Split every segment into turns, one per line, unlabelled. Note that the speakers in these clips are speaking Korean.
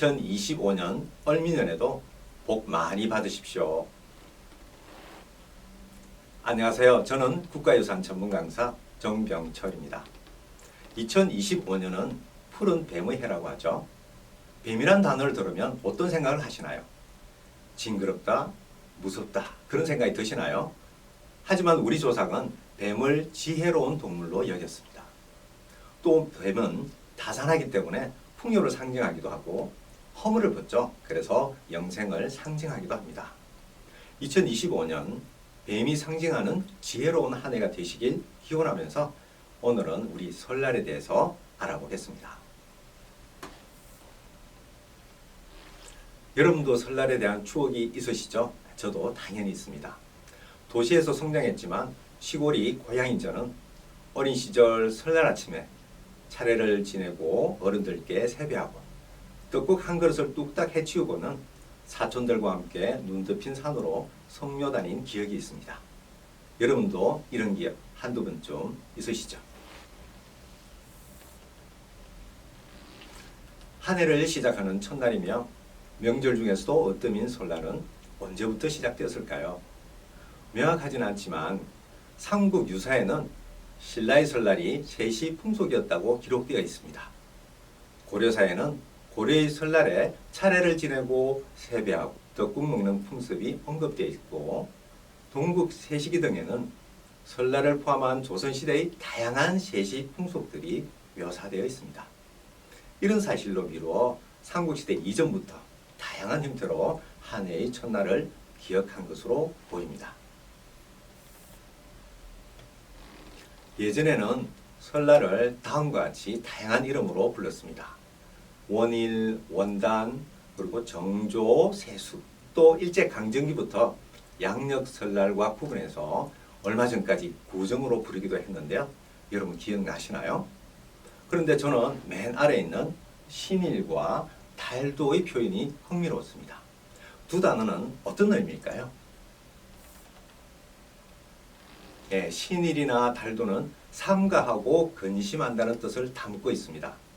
2025년 얼미년에도 복 많이 받으십시오. 안녕하세요. 저는 국가유산 전문 강사 정병철입니다. 2025년은 푸른 뱀의 해라고 하죠. 뱀이란 단어를 들으면 어떤 생각을 하시나요? 징그럽다, 무섭다 그런 생각이 드시나요? 하지만 우리 조상은 뱀을 지혜로운 동물로 여겼습니다. 또 뱀은 다산하기 때문에 풍요를 상징하기도 하고 허물을 벗죠. 그래서 영생을 상징하기도 합니다. 2025년 뱀이 상징하는 지혜로운 한 해가 되시길 기원하면서 오늘은 우리 설날에 대해서 알아보겠습니다. 여러분도 설날에 대한 추억이 있으시죠? 저도 당연히 있습니다. 도시에서 성장했지만 시골이 고향인 저는 어린 시절 설날 아침에 차례를 지내고 어른들께 세배하고 떡국 한 그릇을 뚝딱 해치우고는 사촌들과 함께 눈 덮인 산으로 성묘 다닌 기억이 있습니다. 여러분도 이런 기억 한두 번쯤 있으시죠? 한 해를 시작하는 첫날이며 명절 중에서도 어뜸인 설날은 언제부터 시작되었을까요? 명확하진 않지만 삼국 유사에는 신라의 설날이 셋이 풍속이었다고 기록되어 있습니다. 고려사에는 고려의 설날에 차례를 지내고 세배하고 떡국 먹는 풍습이 언급되어 있고 동국 세시기 등에는 설날을 포함한 조선시대의 다양한 세시 풍속들이 묘사되어 있습니다. 이런 사실로 미루어 삼국시대 이전부터 다양한 형태로 한 해의 첫날을 기억한 것으로 보입니다. 예전에는 설날을 다음과 같이 다양한 이름으로 불렀습니다. 원일, 원단, 그리고 정조, 세수, 또 일제 강점기부터 양력 설날과 구분해서 얼마 전까지 구정으로 부르기도 했는데요. 여러분 기억나시나요? 그런데 저는 맨 아래 있는 신일과 달도의 표현이 흥미로웠습니다. 두 단어는 어떤 의미일까요? 예, 신일이나 달도는 삼가하고 근심한다는 뜻을 담고 있습니다.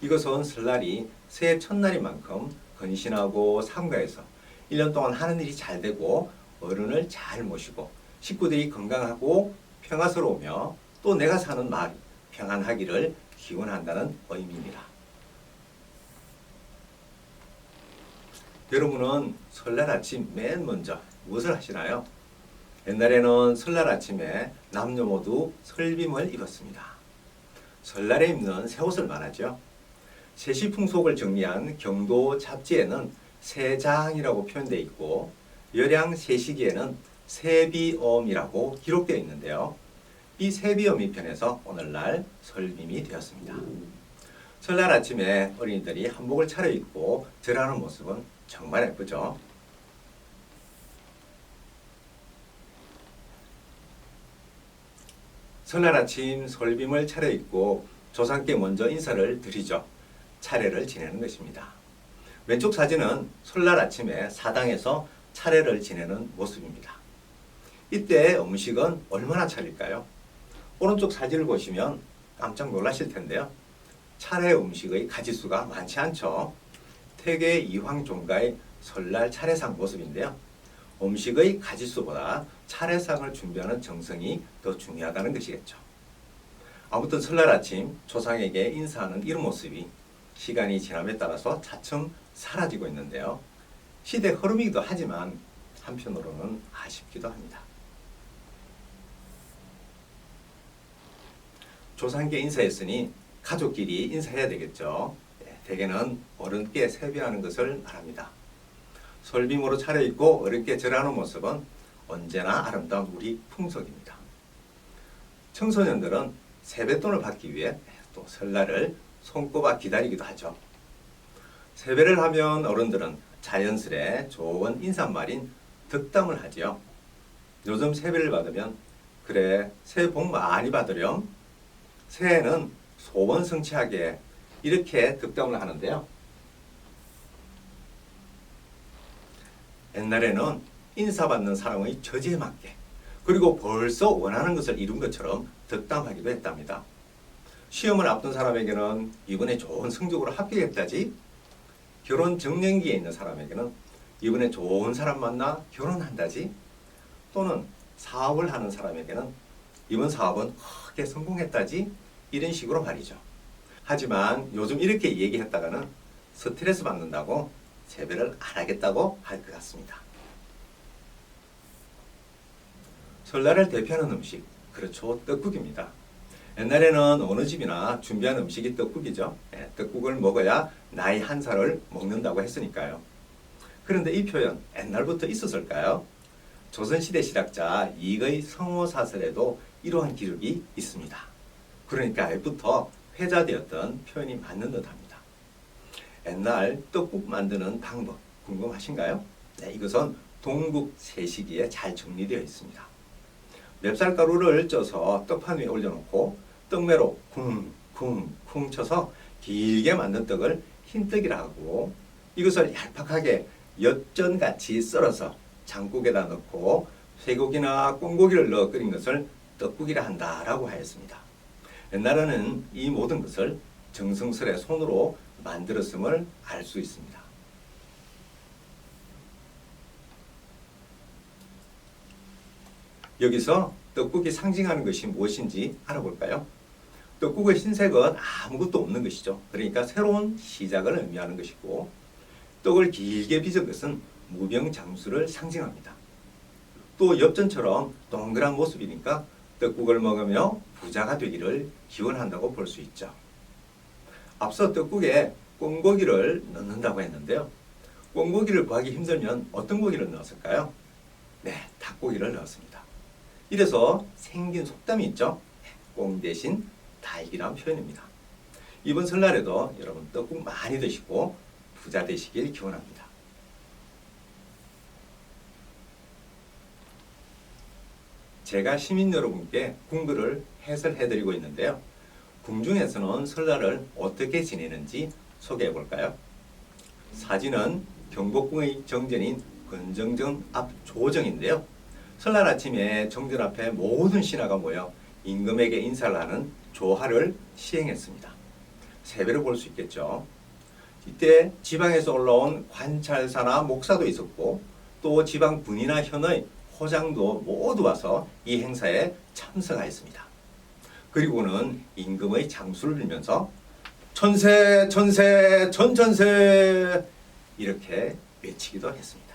이것은 설날이 새해 첫날인 만큼 근신하고 삼가해서 1년 동안 하는 일이 잘 되고 어른을 잘 모시고 식구들이 건강하고 평화스러우며 또 내가 사는 마을이 평안하기를 기원한다는 의미입니다. 여러분은 설날 아침 맨 먼저 무엇을 하시나요? 옛날에는 설날 아침에 남녀 모두 설빔을 입었습니다. 설날에 입는 새 옷을 말하죠. 세시 풍속을 정리한 경도 잡지에는 세장이라고 표현되어 있고 열양 세시기에는 세비엄이라고 기록되어 있는데요. 이 세비엄이 편해서 오늘날 설빔이 되었습니다. 설날 아침에 어린이들이 한복을 차려입고 절하는 모습은 정말 예쁘죠. 설날 아침 설빔을 차려입고 조상께 먼저 인사를 드리죠. 차례를 지내는 것입니다. 왼쪽 사진은 설날 아침에 사당에서 차례를 지내는 모습입니다. 이때 음식은 얼마나 차릴까요? 오른쪽 사진을 보시면 깜짝 놀라실 텐데요. 차례 음식의 가지수가 많지 않죠. 태계 이황 종가의 설날 차례상 모습인데요. 음식의 가지수보다 차례상을 준비하는 정성이 더 중요하다는 것이겠죠. 아무튼 설날 아침 조상에게 인사하는 이런 모습이 시간이 지남에 따라서 차츰 사라지고 있는데요. 시대 흐름이기도 하지만 한편으로는 아쉽기도 합니다. 조상께 인사했으니 가족끼리 인사해야 되겠죠. 네, 대개는 어른께 세배하는 것을 말합니다. 설빔으로 차려입고 어렵게 절하는 모습은 언제나 아름다운 우리 풍속입니다. 청소년들은 세뱃돈을 받기 위해 또 설날을 손꼽아 기다리기도 하죠. 세배를 하면 어른들은 자연스레 좋은 인사말인 덕담을 하지요. 요즘 세배를 받으면 그래 새해 복 많이 받으렴. 새해는 소원 성취하게 이렇게 덕담을 하는데요. 옛날에는 인사받는 사람의 처지에 맞게 그리고 벌써 원하는 것을 이룬 것처럼 덕담하기도 했답니다. 시험을 앞둔 사람에게는 이번에 좋은 성적으로 합격했다지 결혼 정년기에 있는 사람에게는 이번에 좋은 사람 만나 결혼한다지 또는 사업을 하는 사람에게는 이번 사업은 크게 성공했다지 이런 식으로 말이죠. 하지만 요즘 이렇게 얘기했다가는 스트레스 받는다고 재배를 안 하겠다고 할 것 같습니다. 설날을 대표하는 음식, 그렇죠. 떡국입니다. 옛날에는 어느 집이나 준비한 음식이 떡국이죠. 예, 떡국을 먹어야 나이 한 살을 먹는다고 했으니까요. 그런데 이 표현 옛날부터 있었을까요? 조선시대 실학자 이의 성호사설에도 이러한 기록이 있습니다. 그러니까 예부터 회자되었던 표현이 맞는 듯합니다. 옛날 떡국 만드는 방법 궁금하신가요? 네, 이것은 동국 세시기에 잘 정리되어 있습니다. 맵쌀가루를 쪄서 떡판 위에 올려놓고 떡매로 쿵쿵쿵 쳐서 길게 만든 떡을 흰떡이라 하고 이것을 얄팍하게 엿전같이 썰어서 장국에다 넣고 쇠고기나 꽁고기를 넣어 끓인 것을 떡국이라 한다라고 하였습니다. 옛날에는 이 모든 것을 정성스레 손으로 만들었음을 알 수 있습니다. 여기서 떡국이 상징하는 것이 무엇인지 알아볼까요? 떡국의 흰색은 아무것도 없는 것이죠. 그러니까 새로운 시작을 의미하는 것이고 떡을 길게 빚은 것은 무병장수를 상징합니다. 또 엽전처럼 동그란 모습이니까 떡국을 먹으며 부자가 되기를 기원한다고 볼 수 있죠. 앞서 떡국에 꽁고기를 넣는다고 했는데요. 꽁고기를 구하기 힘들면 어떤 고기를 넣었을까요? 네, 닭고기를 넣었습니다. 이래서 생긴 속담이 있죠. 네, 꽁 대신 닭이란 표현입니다. 이번 설날에도 여러분 떡국 많이 드시고 부자 되시길 기원합니다. 제가 시민 여러분께 궁글을 해설해드리고 있는데요. 궁중에서는 설날을 어떻게 지내는지 소개해 볼까요? 사진은 경복궁의 정전인 건정정 앞 조정인데요. 설날 아침에 정전 앞에 모든 신하가 모여 임금에게 인사를 하는 조화를 시행했습니다. 세배를 볼 수 있겠죠. 이때 지방에서 올라온 관찰사나 목사도 있었고 또 지방 군이나 현의 호장도 모두 와서 이 행사에 참석하였습니다. 그리고는 임금의 장수를 빌면서 천세 천세 천천세 이렇게 외치기도 했습니다.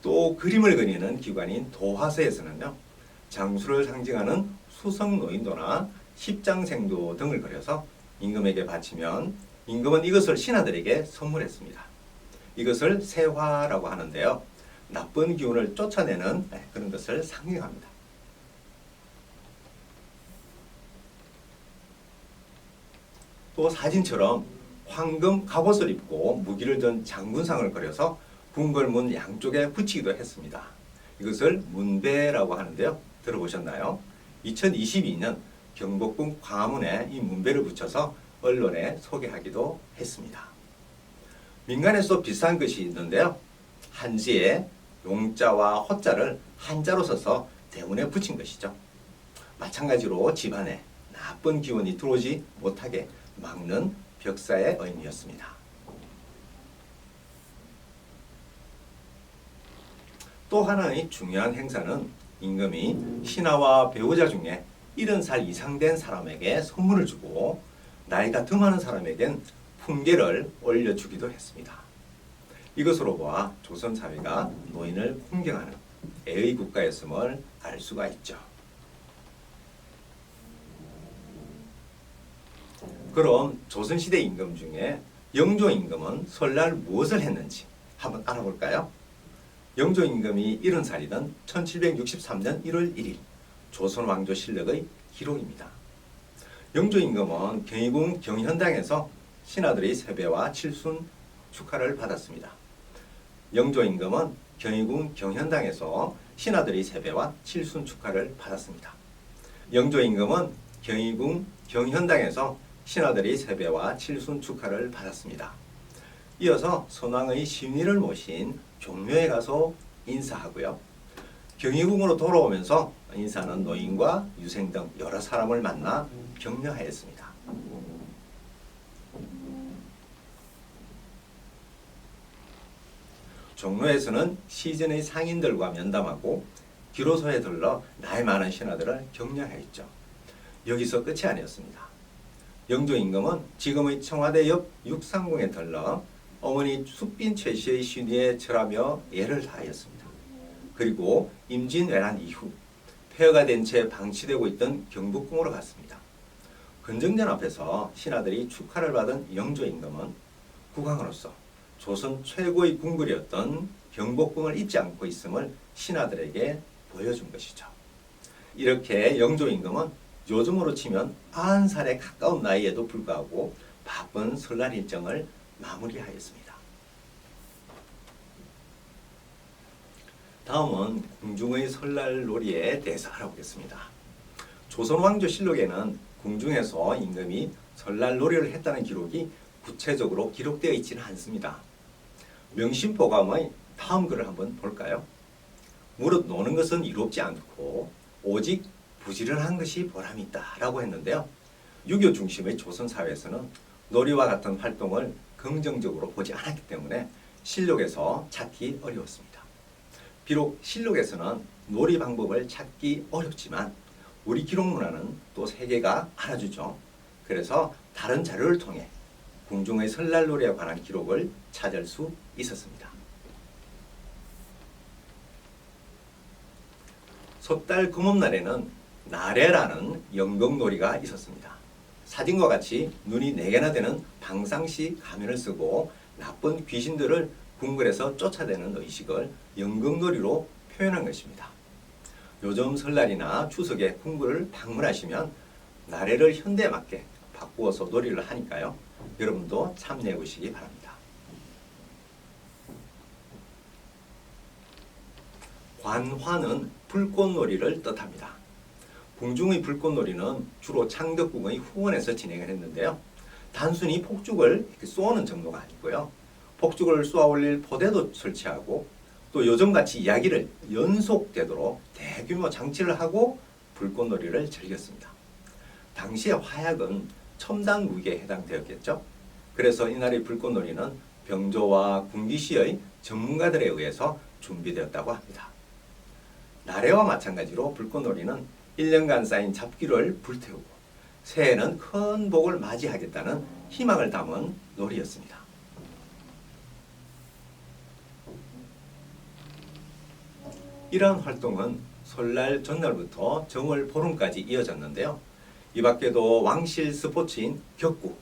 또 그림을 그리는 기관인 도화서에서는요 장수를 상징하는 수성 노인도나 십장생도 등을 그려서 임금에게 바치면 임금은 이것을 신하들에게 선물했습니다. 이것을 세화라고 하는데요. 나쁜 기운을 쫓아내는 네, 그런 것을 상징합니다. 또 사진처럼 황금 갑옷을 입고 무기를 든 장군상을 그려서 궁궐문 양쪽에 붙이기도 했습니다. 이것을 문배라고 하는데요. 들어보셨나요? 2022년 경복궁 광화문에 이 문배를 붙여서 언론에 소개하기도 했습니다. 민간에서 비슷한 것이 있는데요. 한지에 용자와 호자를 한자로 써서 대문에 붙인 것이죠. 마찬가지로 집안에 나쁜 기운이 들어오지 못하게 막는 벽사의 의미였습니다. 또 하나의 중요한 행사는 임금이 신하와 배우자 중에 70살 이상 된 사람에게 선물을 주고 나이가 더 많은 사람에겐 품계를 올려주기도 했습니다. 이것으로 보아 조선 사회가 노인을 공경하는 애의 국가였음을 알 수가 있죠. 그럼 조선시대 임금 중에 영조 임금은 설날 무엇을 했는지 한번 알아볼까요? 영조 임금이 70살이던 1763년 1월 1일 조선 왕조 실력의 기록입니다. 영조 임금은 경희궁 경현당에서 신하들의 세배와 칠순 축하를 받았습니다. 영조 임금은 경희궁 경현당에서 신하들의 세배와 칠순 축하를 받았습니다. 영조 임금은 경희궁 경현당에서 신하들의 세배와 칠순 축하를 받았습니다. 이어서 선왕의 심리를 모신 종묘에 가서 인사하고요. 경희궁으로 돌아오면서 인사는 노인과 유생 등 여러 사람을 만나 격려하였습니다. 종로에서는 시즌의 상인들과 면담하고 기로소에 들러 나이 많은 신하들을 격려하였죠. 여기서 끝이 아니었습니다. 영조 임금은 지금의 청와대 옆 육상궁에 들러 어머니 숙빈 최 씨의 신위에 절하며 예를 다하였습니다. 그리고 임진왜란 이후 폐허가 된 채 방치되고 있던 경복궁으로 갔습니다. 근정전 앞에서 신하들이 축하를 받은 영조 임금은 국왕으로서 조선 최고의 궁궐이었던 경복궁을 잊지 않고 있음을 신하들에게 보여준 것이죠. 이렇게 영조 임금은 요즘으로 치면 90살에 가까운 나이에도 불구하고 바쁜 설날 일정을 마무리하였습니다. 다음은 궁중의 설날 놀이에 대해서 알아보겠습니다. 조선 왕조 실록에는 궁중에서 임금이 설날 놀이를 했다는 기록이 구체적으로 기록되어 있지는 않습니다. 명심보감의 다음 글을 한번 볼까요? 무릇 노는 것은 이롭지 않고 오직 부지런한 것이 보람이 있다라고 했는데요. 유교 중심의 조선 사회에서는 놀이와 같은 활동을 긍정적으로 보지 않았기 때문에 실록에서 찾기 어려웠습니다. 비록 실록에서는 놀이 방법을 찾기 어렵지만 우리 기록 문화는 또 세계가 알아주죠. 그래서 다른 자료를 통해 궁중의 설날 놀이에 관한 기록을 찾을 수 있었습니다. 섣달 금음날에는 나래라는 연극놀이가 있었습니다. 사진과 같이 눈이 네 개나 되는 방상시 가면을 쓰고 나쁜 귀신들을 궁궐에서 쫓아내는 의식을 연극놀이로 표현한 것입니다. 요즘 설날이나 추석에 궁궐을 방문하시면 나래를 현대에 맞게 바꾸어서 놀이를 하니까요. 여러분도 참여해 보시기 바랍니다. 관화는 불꽃놀이를 뜻합니다. 궁중의 불꽃놀이는 주로 창덕궁의 후원에서 진행을 했는데요. 단순히 폭죽을 쏘는 정도가 아니고요. 폭죽을 쏘아 올릴 포대도 설치하고 또 요즘같이 이야기를 연속되도록 대규모 장치를 하고 불꽃놀이를 즐겼습니다. 당시의 화약은 첨단 무기에 해당되었겠죠. 그래서 이날의 불꽃놀이는 병조와 군기시의 전문가들에 의해서 준비되었다고 합니다. 나래와 마찬가지로 불꽃놀이는 1년간 쌓인 잡기를 불태우고 새해에는 큰 복을 맞이하겠다는 희망을 담은 놀이였습니다. 이러한 활동은 설날 전날부터 정월 보름까지 이어졌는데요. 이 밖에도 왕실 스포츠인 격구,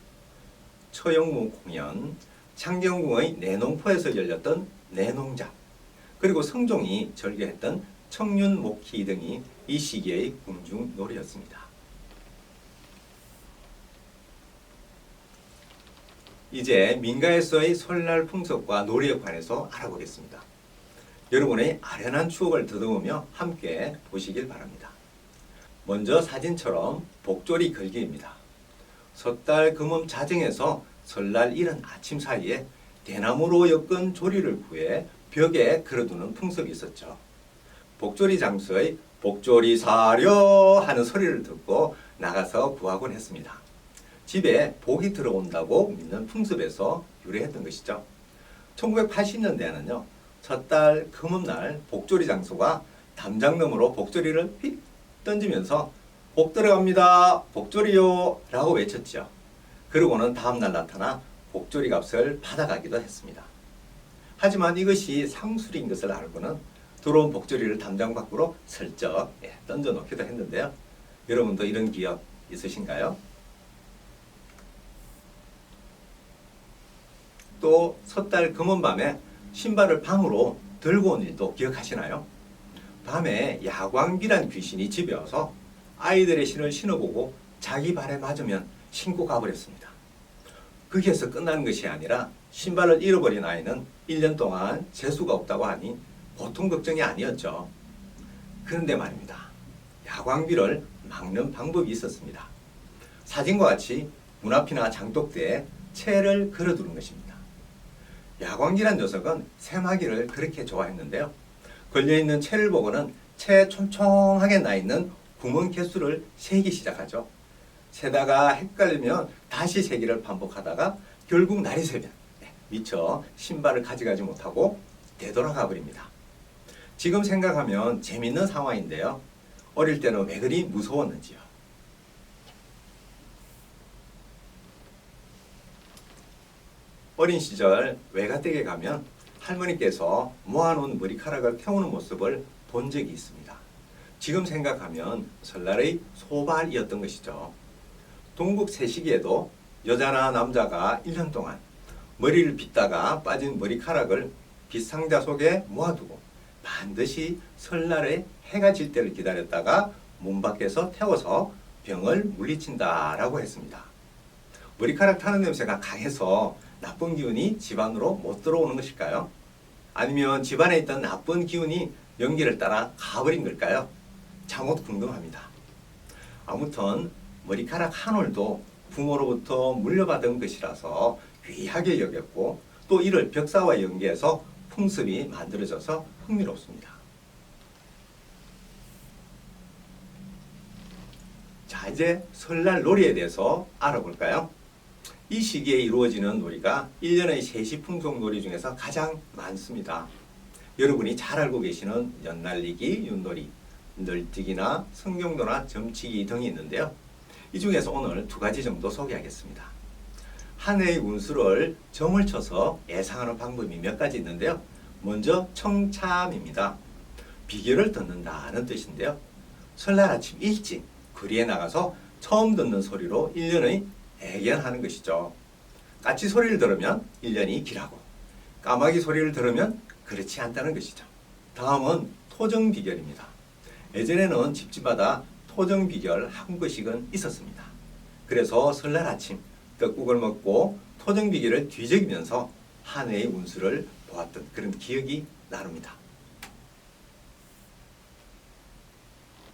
처영무 공연, 창경궁의 내농포에서 열렸던 내농잡, 그리고 성종이 절개했던 청륜 목희 등이 이 시기의 궁중 놀이였습니다. 이제 민가에서의 설날 풍속과 놀이에 관해서 알아보겠습니다. 여러분의 아련한 추억을 더듬으며 함께 보시길 바랍니다. 먼저 사진처럼 복조리 걸기입니다. 섣달 금음 자정에서 설날 이른 아침 사이에 대나무로 엮은 조리를 구해 벽에 걸어두는 풍습이 있었죠. 복조리 장소의 복조리 사려 하는 소리를 듣고 나가서 구하곤 했습니다. 집에 복이 들어온다고 믿는 풍습에서 유래했던 것이죠. 1980년대에는요. 첫달 금음날 복조리 장소가 담장너머로 복조리를 휙 던지면서 복 들어갑니다. 복조리요. 라고 외쳤죠. 그러고는 다음날 나타나 복조리 값을 받아가기도 했습니다. 하지만 이것이 상술인 것을 알고는 들어온 복조리를 담장 밖으로 슬쩍 예, 던져 놓기도 했는데요. 여러분도 이런 기억 있으신가요? 또 섣달 금은 밤에 신발을 방으로 들고 온 일도 기억하시나요? 밤에 야광비란 귀신이 집에 와서 아이들의 신을 신어보고 자기 발에 맞으면 신고 가버렸습니다. 거기에서 끝나는 것이 아니라 신발을 잃어버린 아이는 1년 동안 재수가 없다고 하니 보통 걱정이 아니었죠. 그런데 말입니다. 야광비를 막는 방법이 있었습니다. 사진과 같이 문 앞이나 장독대에 채를 걸어두는 것입니다. 야광기란 녀석은 새마기를 그렇게 좋아했는데요. 걸려있는 채를 보고는 채 촘촘하게 나 있는 구멍 개수를 세기 시작하죠. 세다가 헷갈리면 다시 세기를 반복하다가 결국 날이 새면 네, 미처 신발을 가져가지 못하고 되돌아가 버립니다. 지금 생각하면 재밌는 상황인데요. 어릴 때는 왜 그리 무서웠는지요. 어린 시절 외가댁에 가면 할머니께서 모아놓은 머리카락을 태우는 모습을 본 적이 있습니다. 지금 생각하면 설날의 소발이었던 것이죠. 동국 세시기에도 여자나 남자가 1년 동안 머리를 빗다가 빠진 머리카락을 빗상자 속에 모아두고 반드시 설날에 해가 질 때를 기다렸다가 문 밖에서 태워서 병을 물리친다라고 했습니다. 머리카락 타는 냄새가 강해서 나쁜 기운이 집안으로 못 들어오는 것일까요? 아니면 집안에 있던 나쁜 기운이 연기를 따라 가버린 걸까요? 참못 궁금합니다. 아무튼 머리카락 한 올도 부모로부터 물려받은 것이라서 귀하게 여겼고 또 이를 벽사와 연계해서 풍습이 만들어져서 흥미롭습니다. 자, 이제 설날 놀이에 대해서 알아볼까요? 이 시기에 이루어지는 놀이가 1년의 세시 풍속 놀이 중에서 가장 많습니다. 여러분이 잘 알고 계시는 연날리기, 윷놀이, 널뛰기나 성경도나 점치기 등이 있는데요. 이 중에서 오늘 두 가지 정도 소개하겠습니다. 한 해의 운수를 점을 쳐서 예상하는 방법이 몇 가지 있는데요. 먼저 청참입니다. 비결을 듣는다는 뜻인데요. 설날 아침 일찍 거리에 나가서 처음 듣는 소리로 1년의 애견하는 것이죠. 까치 소리를 들으면 1년이 길하고 까마귀 소리를 들으면 그렇지 않다는 것이죠. 다음은 토정 비결입니다. 예전에는 집집마다 토정 비결 한 것씩은 있었습니다. 그래서 설날 아침 떡국을 먹고 토정 비결을 뒤적이면서 한 해의 운수를 보았던 그런 기억이 나릅니다.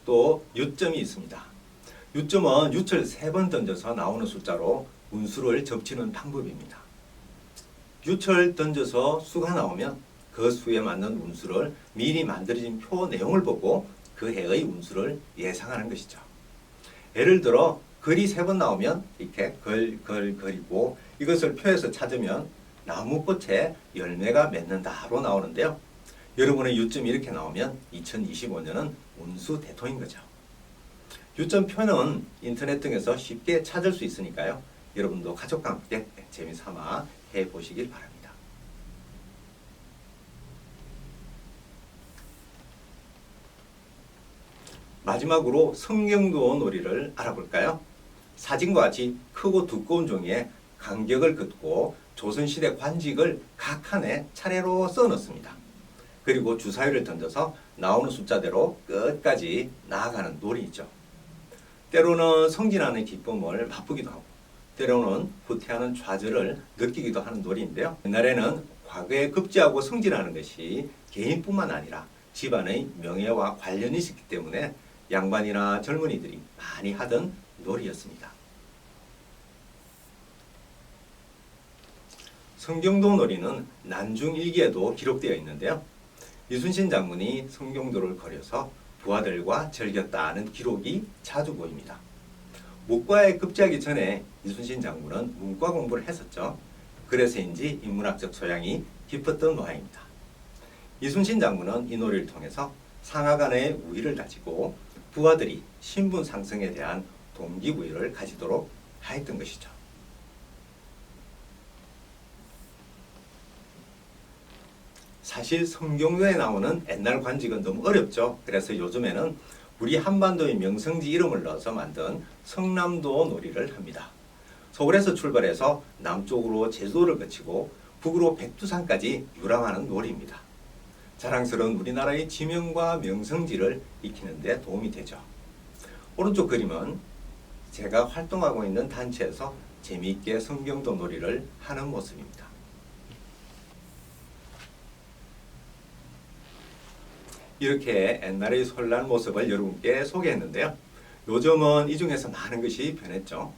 또 유점이 있습니다. 유점은 유철 세 번 던져서 나오는 숫자로 운수를 접치는 방법입니다. 유철 던져서 수가 나오면 그 수에 맞는 운수를 미리 만들어진 표 내용을 보고 그 해의 운수를 예상하는 것이죠. 예를 들어 글이 세 번 나오면 이렇게 걸, 걸, 걸이고 이것을 표에서 찾으면 나무꽃에 열매가 맺는다로 나오는데요. 여러분의 유점이 이렇게 나오면 2025년은 운수 대토인 거죠. 유점표는 인터넷 등에서 쉽게 찾을 수 있으니까요. 여러분도 가족과 함께 재미삼아 해보시길 바랍니다. 마지막으로 성경도 놀이를 알아볼까요? 사진과 같이 크고 두꺼운 종이에 간격을 긋고 조선시대 관직을 각 칸에 차례로 써넣습니다. 그리고 주사위를 던져서 나오는 숫자대로 끝까지 나아가는 놀이죠. 때로는 성진하는 기쁨을 맛보기도 하고 때로는 후퇴하는 좌절을 느끼기도 하는 놀이인데요. 옛날에는 과거에 급제하고 성진하는 것이 개인뿐만 아니라 집안의 명예와 관련이 있기 때문에 양반이나 젊은이들이 많이 하던 놀이였습니다. 성경도 놀이는 난중일기에도 기록되어 있는데요. 이순신 장군이 성경도를 거려서 부하들과 즐겼다는 기록이 자주 보입니다. 목과에 급제하기 전에 이순신 장군은 문과 공부를 했었죠. 그래서인지 인문학적 소양이 깊었던 모양입니다. 이순신 장군은 이 놀이를 통해서 상하 간의 우위를 가지고 부하들이 신분 상승에 대한 동기부여를 가지도록 하였던 것이죠. 사실 성경도에 나오는 옛날 관직은 너무 어렵죠. 그래서 요즘에는 우리 한반도의 명성지 이름을 넣어서 만든 성남도 놀이를 합니다. 서울에서 출발해서 남쪽으로 제주도를 거치고 북으로 백두산까지 유람하는 놀이입니다. 자랑스러운 우리나라의 지명과 명성지를 익히는 데 도움이 되죠. 오른쪽 그림은 제가 활동하고 있는 단체에서 재미있게 성경도 놀이를 하는 모습입니다. 이렇게 옛날의 설날 모습을 여러분께 소개했는데요. 요즘은 이 중에서 많은 것이 변했죠.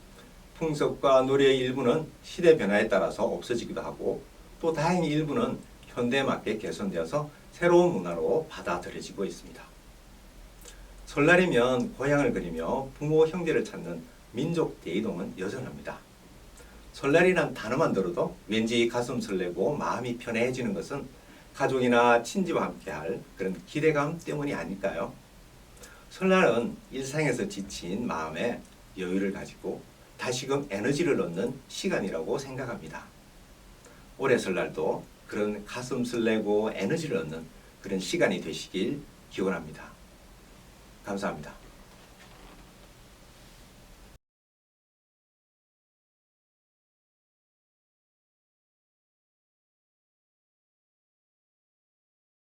풍습과 놀이의 일부는 시대 변화에 따라서 없어지기도 하고 또 다행히 일부는 현대에 맞게 개선되어서 새로운 문화로 받아들여지고 있습니다. 설날이면 고향을 그리며 부모 형제를 찾는 민족 대이동은 여전합니다. 설날이란 단어만 들어도 왠지 가슴 설레고 마음이 편해지는 것은 가족이나 친지와 함께할 그런 기대감 때문이 아닐까요? 설날은 일상에서 지친 마음에 여유를 가지고 다시금 에너지를 얻는 시간이라고 생각합니다. 올해 설날도 그런 가슴 설레고 에너지를 얻는 그런 시간이 되시길 기원합니다. 감사합니다.